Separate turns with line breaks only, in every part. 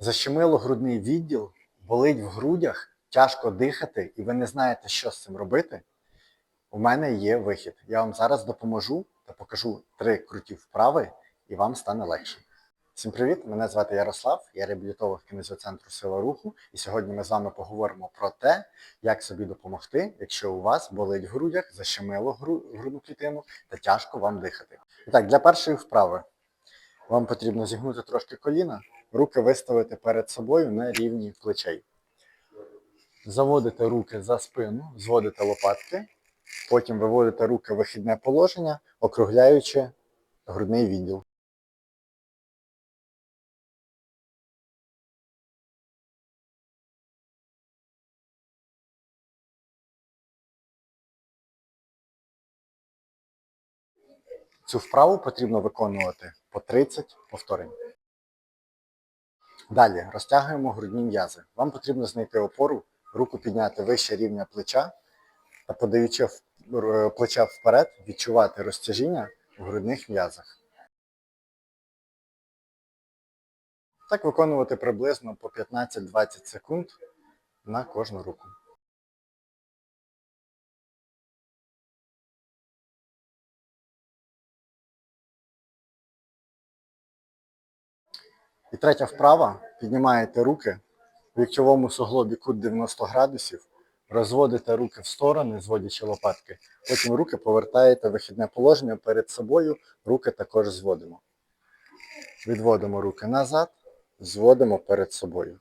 Защемило грудний відділ, болить в грудях, тяжко дихати, і ви не знаєте, що з цим робити. У мене є вихід. Я вам зараз допоможу та покажу три круті вправи, і вам стане легше. Всім привіт! Мене звати Ярослав, я реабілітолог кінезіоцентру Сила Руху. І сьогодні ми з вами поговоримо про те, як собі допомогти, якщо у вас болить в грудях, защемило гру- грудну клітину та тяжко вам дихати. Так, для першої вправи вам потрібно зігнути трошки коліна, руки виставити перед собою на рівні плечей. Заводите руки за спину, зводите лопатки, потім виводите руки в вихідне положення, округляючи грудний відділ. Цю вправу потрібно виконувати по 30 повторень. Далі розтягуємо грудні м'язи. Вам потрібно знайти опору, руку підняти вище рівня плеча та подаючи плеча вперед, відчувати розтяжіння в грудних м'язах. Так виконувати приблизно по 15-20 секунд на кожну руку. І третя вправа. Піднімаєте руки в ліктьовому суглобі кут 90 градусів, розводите руки в сторони, зводячи лопатки. Потім руки повертаєте в вихідне положення перед собою, руки також зводимо. Відводимо руки назад, зводимо перед собою.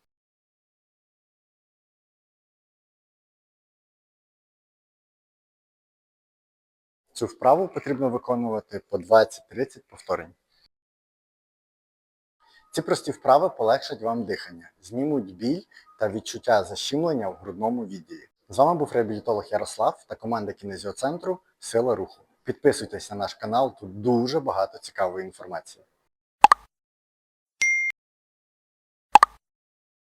Цю вправу потрібно виконувати по 20-30 повторень. Ці прості вправи полегшать вам дихання, знімуть біль та відчуття защемлення в грудному відділі. З вами був реабілітолог Ярослав та команда кінезіоцентру Сила Руху. Підписуйтесь на наш канал, тут дуже багато цікавої інформації.